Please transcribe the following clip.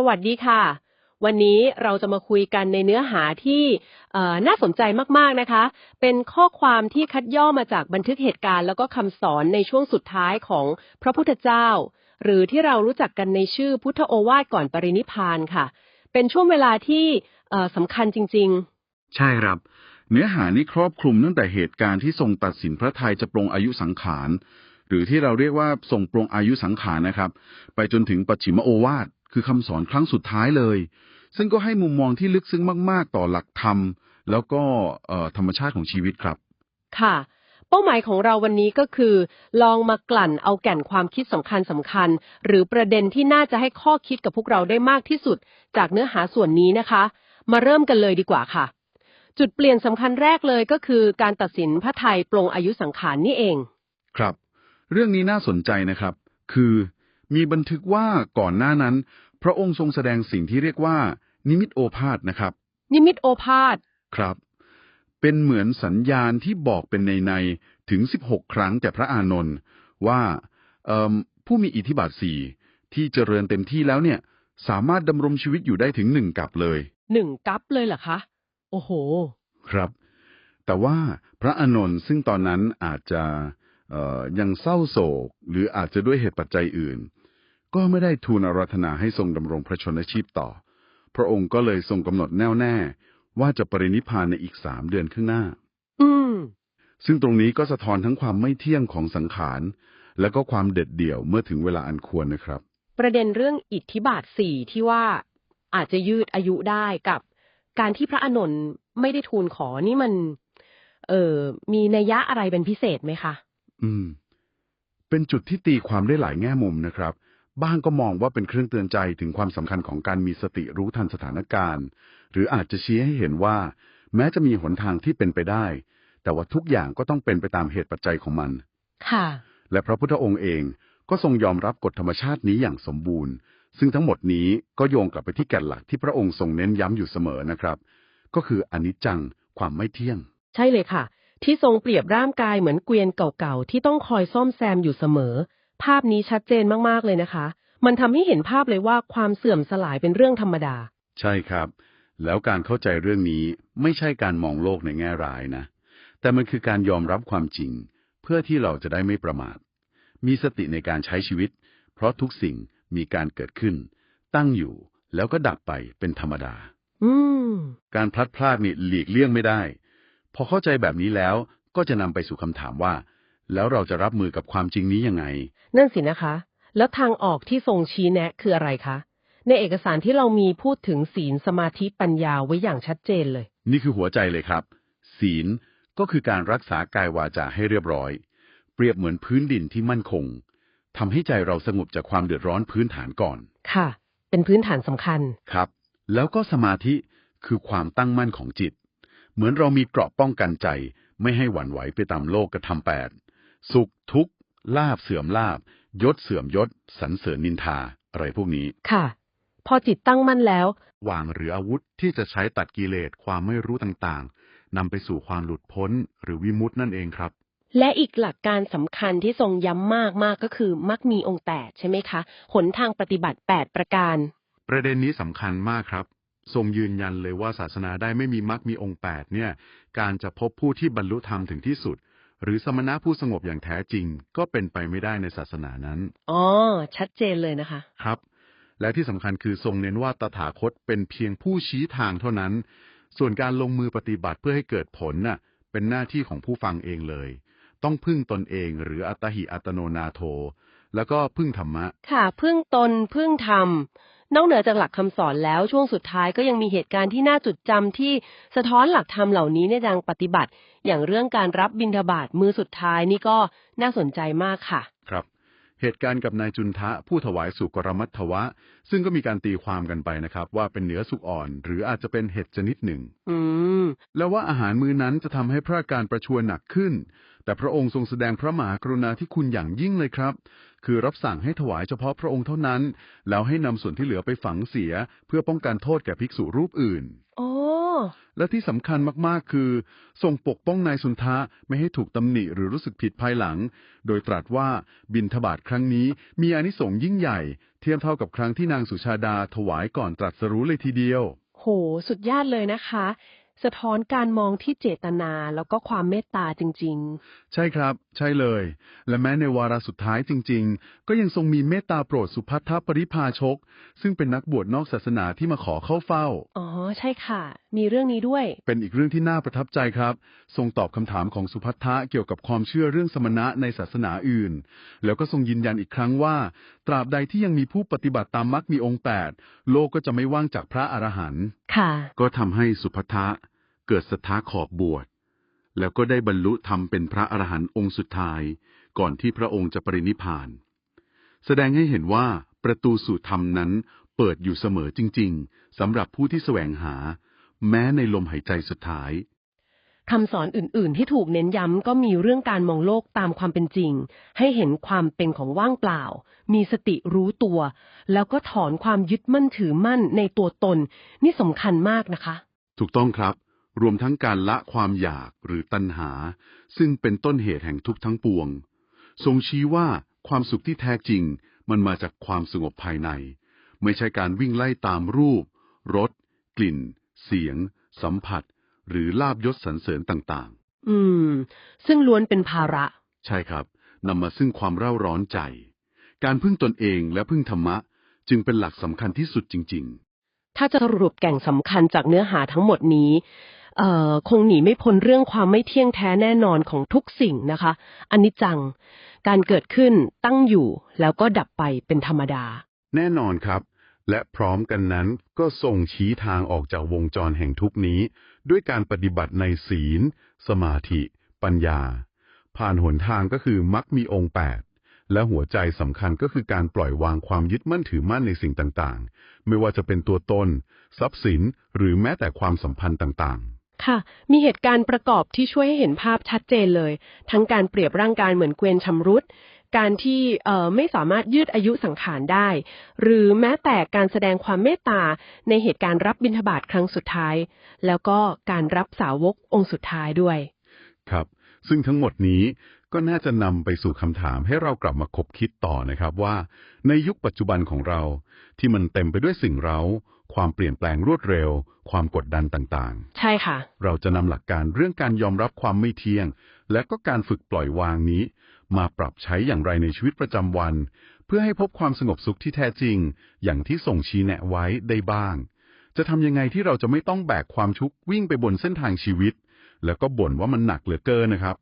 สวัสดีค่ะ วันนี้เราจะมาคุยกันในเนื้อหาที่น่าสนใจมากๆนะคะ เป็นข้อความที่คัดย่อมาจากบันทึกเหตุการณ์แล้วก็คำสอนในช่วงสุดท้ายของพระพุทธเจ้า หรือที่เรารู้จักกันในชื่อพุทธโอวาทก่อนปรินิพานค่ะ เป็นช่วงเวลาที่สำคัญจริง ๆ ใช่ครับเนื้อหานี้ครอบคลุมตั้งแต่เหตุการณ์ที่ทรงตัดสินพระทัยจะปรงอายุสังขาร หรือที่เราเรียกว่าทรงปรงอายุสังขารนะครับ ไปจนถึงปัจฉิมโอวาท คือคำสอนครั้งสุดท้ายเลย ซึ่งก็ให้มุมมองที่ลึกซึ้งมาก ๆ ต่อหลักธรรม แล้วก็เอ่อธรรมชาติของชีวิตครับๆค่ะ เป้าหมายของเราวันนี้ก็คือ ลองมากลั่นเอาแก่นความคิดสำคัญสำคัญ หรือประเด็นที่น่าจะให้ข้อคิดกับพวกเราได้มากที่สุด จากเนื้อหาส่วนนี้นะคะ มาเริ่มกันเลยดีกว่าค่ะ จุดเปลี่ยนสำคัญแรกเลยก็คือ การตัดสินพระไทยปลงอายุสังขารนี่เอง ครับ เรื่องนี้น่าสนใจนะครับ คือ มีบันทึกว่าก่อนหน้านั้น พระองค์ทรงแสดงสิ่งที่เรียกว่า นิมิตโอภาสนะครับ นิมิตโอภาสครับ เป็นเหมือนสัญญาณที่บอกเป็นในในๆถึง 16 ครั้งแต่พระอานนท์ว่าเอิ่มผู้มีอิทธิบาทสี่ที่เจริญเต็มที่แล้วเนี่ย สามารถดำรงชีวิตอยู่ได้ถึงหนึ่งกับเลยหนึ่งกัปเลยเหรอคะ โอ้โห ครับ แต่ว่าพระอานนท์ซึ่งตอนนั้นอาจจะเอ่อยังเศร้าโศก หรืออาจจะด้วยเหตุปัจจัยอื่น ก็ไม่ได้ทูลอาราธนาให้ทรงดำรงพระชนชีพต่อ พระองค์ก็เลยทรงกำหนดแน่วแน่ ว่าจะปรินิพพานในอีกสามเดือนข้างหน้า อืมซึ่งตรงนี้ก็สะท้อนทั้งความไม่เที่ยงของสังขาร และก็ความเด็ดเดี่ยวเมื่อถึงเวลาอันควรนะครับ ประเด็นเรื่องอิทธิบาทสี่ที่ว่าอาจจะยืดอายุได้กับการที่พระอานนท์ไม่ได้ทูลขอนี่มัน เออมีนัยยะอะไรเป็นพิเศษไหมคะ อืม เป็นจุดที่ตีความได้หลายแง่มุมนะครับ บ้างก็มองว่าเป็นเครื่องเตือนใจถึงความสำคัญของการมีสติรู้ทันสถานการณ์ หรืออาจจะชี้ให้เห็นว่า แม้จะมีหนทางที่เป็นไปได้ แต่ว่าทุกอย่างก็ต้องเป็นไปตามเหตุปัจจัยของมัน ค่ะ และพระพุทธองค์เองก็ทรงยอมรับกฎธรรมชาตินี้อย่างสมบูรณ์ ซึ่งทั้งหมดนี้ก็โยงกลับไปที่แก่นหลักที่พระองค์ทรงเน้นย้ำอยู่เสมอนะครับ ก็คืออนิจจังความไม่เที่ยง ใช่เลยค่ะ ที่ทรงเปรียบร่างกายเหมือนเกวียนเก่าๆที่ต้องคอยซ่อมแซมอยู่เสมอ ภาพนี้ชัดเจนมากๆเลยนะคะ มันทำให้เห็นภาพเลยว่าความเสื่อมสลายเป็นเรื่องธรรมดา ใช่ครับ แล้วการเข้าใจเรื่องนี้ไม่ใช่การมองโลกในแง่ร้ายนะ แต่มันคือการยอมรับความจริง เพื่อที่เราจะได้ไม่ประมาท มีสติในการใช้ชีวิต เพราะทุกสิ่งมีการเกิดขึ้น ตั้งอยู่แล้วก็ดับไปเป็นธรรมดา อืม การพลัดพรากนี่หลีกเลี่ยงไม่ได้ พอเข้าใจแบบนี้แล้วก็จะนำไปสู่คำถามว่า แล้วเราจะรับมือกับความจริงนี้ยังไง นั่นสินะคะ แล้วทางออกที่ทรงชี้แนะคืออะไรคะ ในเอกสารที่เรามีพูดถึงศีลสมาธิปัญญาไว้อย่างชัดเจนเลย นี่คือหัวใจเลยครับ ศีลก็คือการรักษากายวาจาให้เรียบร้อย เปรียบเหมือนพื้นดินที่มั่นคงทำให้ใจเราสงบจากความเดือดร้อนพื้นฐานก่อน ค่ะ เป็นพื้นฐานสำคัญ ครับ แล้วก็สมาธิคือความตั้งมั่นของจิต เหมือนเรามีเกราะป้องกันใจ ไม่ให้หวั่นไหวไปตามโลกกระทำแปด สุขทุกข์ลาบเสื่อมลาบ ยศเสื่อมยศสรรเสริญนินทา อะไรพวกนี้ ค่ะ พอจิตตั้งมั่นแล้ว วางหรืออาวุธที่จะใช้ตัดกิเลสความไม่รู้ต่างๆนำไปสู่ความหลุดพ้นหรือวิมุตตินั่นเองครับ และอีกหลักการสำคัญที่ทรงย้ำมากมากๆก็คือมักมีองค์แปดใช่ไหมคะหนทางปฏิบัติแปดประการ ประเด็นนี้สำคัญมากครับ ทรงยืนยันเลยว่าศาสนาได้ไม่มีมรรคมีองค์แปดเนี่ย การจะพบผู้ที่บรรลุธรรมถึงที่สุด หรือสมณะผู้สงบอย่างแท้จริง ก็เป็นไปไม่ได้ในศาสนานั้น อ๋อ ชัดเจนเลยนะคะ ครับ และที่สำคัญคือทรงเน้นว่าตถาคตเป็นเพียงผู้ชี้ทางเท่านั้น ส่วนการลงมือปฏิบัติเพื่อให้เกิดผลน่ะ เป็นหน้าที่ของผู้ฟังเองเลย ต้องพึ่งตนเองหรืออัตหิอัตโนนาโท แล้วก็พึ่งธรรมะ ค่ะ พึ่งตนพึ่งธรรม นอกเหนือจากหลักคำสอนแล้วช่วงสุดท้ายก็ยังมีเหตุการณ์ที่น่าจดจำที่สะท้อนหลักธรรมเหล่านี้ในทางปฏิบัติ อย่างเรื่องการรับบิณฑบาตมือสุดท้ายนี่ก็น่าสนใจมากค่ะ ครับ เหตุการณ์กับนายจุนทะผู้ถวายสุกรมัตถวะ ซึ่งก็มีการตีความกันไปนะครับ ว่าเป็นเนื้อสุกอ่อน หรืออาจจะเป็นเห็ดชนิดหนึ่ง อืม แล้วว่าอาหารมื้อนั้นจะทำให้พระอาการประชวรหนักขึ้น แต่พระองค์ทรงแสดงพระมหากรุณาที่คุณอย่างยิ่งเลยครับ คือรับสั่งให้ถวายเฉพาะพระองค์เท่านั้น แล้วให้นำส่วนที่เหลือไปฝังเสีย เพื่อป้องกันโทษแก่ภิกษุรูปอื่น โอ้และที่สำคัญมากๆ คือ ทรงปกป้องนายสุนทะไม่ให้ถูกตำหนิหรือรู้สึกผิดภายหลัง โดยตรัสว่าบินทบาทครั้งนี้มีอานิสงส์ยิ่งใหญ่ เทียบเท่ากับครั้งที่นางสุชาดาถวายก่อนตรัสรู้เลยทีเดียว โห สุดยอดเลยนะคะ สะท้อนการมองที่เจตนาแล้วก็ความเมตตาจริง ๆ ใช่ครับ ใช่เลย และแม้ในวาระสุดท้ายจริง ๆ ก็ยังทรงมีเมตตาโปรดสุพัทธปริพาชก ซึ่งเป็นนักบวชนอกศาสนาที่มาขอเข้าเฝ้าๆอ๋อ ใช่ค่ะ มีเรื่องนี้ด้วย เป็นอีกเรื่องที่น่าประทับใจครับ ทรงตอบคำถามของสุพัทธะเกี่ยวกับความเชื่อเรื่องสมณะในศาสนาอื่น แล้วก็ทรงยืนยันอีกครั้งว่า ตราบใดที่ยังมีผู้ปฏิบัติตามมรรคมีองค์แปดโลกก็จะไม่ว่างจากพระอรหันต์ ค่ะ ก็ทำให้สุภัททะเกิดศรัทธาขอบบวช แล้วก็ได้บรรลุธรรมเป็นพระอรหันต์องค์สุดท้าย ก่อนที่พระองค์จะปรินิพพานแสดงให้เห็นว่าประตูสู่ธรรมนั้นเปิดอยู่เสมอจริง ๆสำหรับผู้ที่แสวงหา แม้ในลมหายใจสุดท้ายคำสอนอื่น ๆ ที่ถูกเน้นย้ำก็มีเรื่องการมองโลกตามความเป็นจริง ให้เห็นความเป็นของว่างเปล่า มีสติรู้ตัว แล้วก็ถอนความยึดมั่นถือมั่นในตัวตน นี่สำคัญมากนะคะ ถูกต้องครับ รวมทั้งการละความอยากหรือตัณหา ซึ่งเป็นต้นเหตุแห่งทุกข์ทั้งปวง ทรงชี้ว่าความสุขที่แท้จริงมันมาจากความสงบภายใน ไม่ใช่การวิ่งไล่ตามรูปรสกลิ่น เสียง สัมผัส หรือลาบยศสรรเสริญต่างอืม ซึ่งล้วนเป็นภาระๆใช่ครับนำมาซึ่งความเร่าร้อนใจ การพึ่งตนเองและพึ่งธรรมะ จึงเป็นหลักสำคัญที่สุดจริง ๆ ถ้าจะสรุปแก่งสำคัญจากเนื้อหาทั้งหมดนี้เอ่อ คงหนีไม่พ้นเรื่องความไม่เที่ยงแท้แน่นอนของทุกสิ่งนะคะอันิจจัง การเกิดขึ้นตั้งอยู่แล้วก็ดับไปเป็นธรรมดา แน่นอนครับ และพร้อมกันนั้นก็ส่งชี้ทางออกจากวงจรแห่งทุกนี้ ด้วยการปฏิบัติในศีล สมาธิ ปัญญา ผ่านหนทางก็คือมักมีองค์แปดและหัวใจสำคัญก็คือการปล่อยวางความยึดมั่นถือมั่นในสิ่งต่างๆ ไม่ว่าจะเป็นตัวตน ทรัพย์สิน หรือแม้แต่ความสัมพันธ์ต่างๆ ค่ะ มีเหตุการณ์ประกอบที่ช่วยให้เห็นภาพชัดเจนเลย ทั้งการเปรียบร่างกายเหมือนเกวียนชำรุด การที่ไม่สามารถยืดอายุสังขารได้ หรือแม้แต่การแสดงความเมตตาในเหตุการณ์รับบิณฑบาตครั้งสุดท้าย แล้วก็การรับสาวกองค์สุดท้ายด้วย ครับ ซึ่งทั้งหมดนี้ก็น่าจะนำไปสู่คำถามให้เรากลับมาคบคิดต่อนะครับว่า ในยุคปัจจุบันของเราที่มันเต็มไปด้วยสิ่งเร้า ความเปลี่ยนแปลงรวดเร็ว ความกดดันต่างใช่ค่ะๆเราจะนำหลักการเรื่องการยอมรับความไม่เที่ยง และก็การฝึกปล่อยวางนี้ มาปรับใช้อย่างไรในชีวิตประจำวัน เพื่อให้พบความสงบสุขที่แท้จริง อย่างที่ส่งชี้แนะไว้ได้บ้าง จะทำยังไงที่เราจะไม่ต้องแบกความทุกข์วิ่งไปบนเส้นทางชีวิต แล้วก็บ่นว่ามันหนักเหลือเกินนะครับ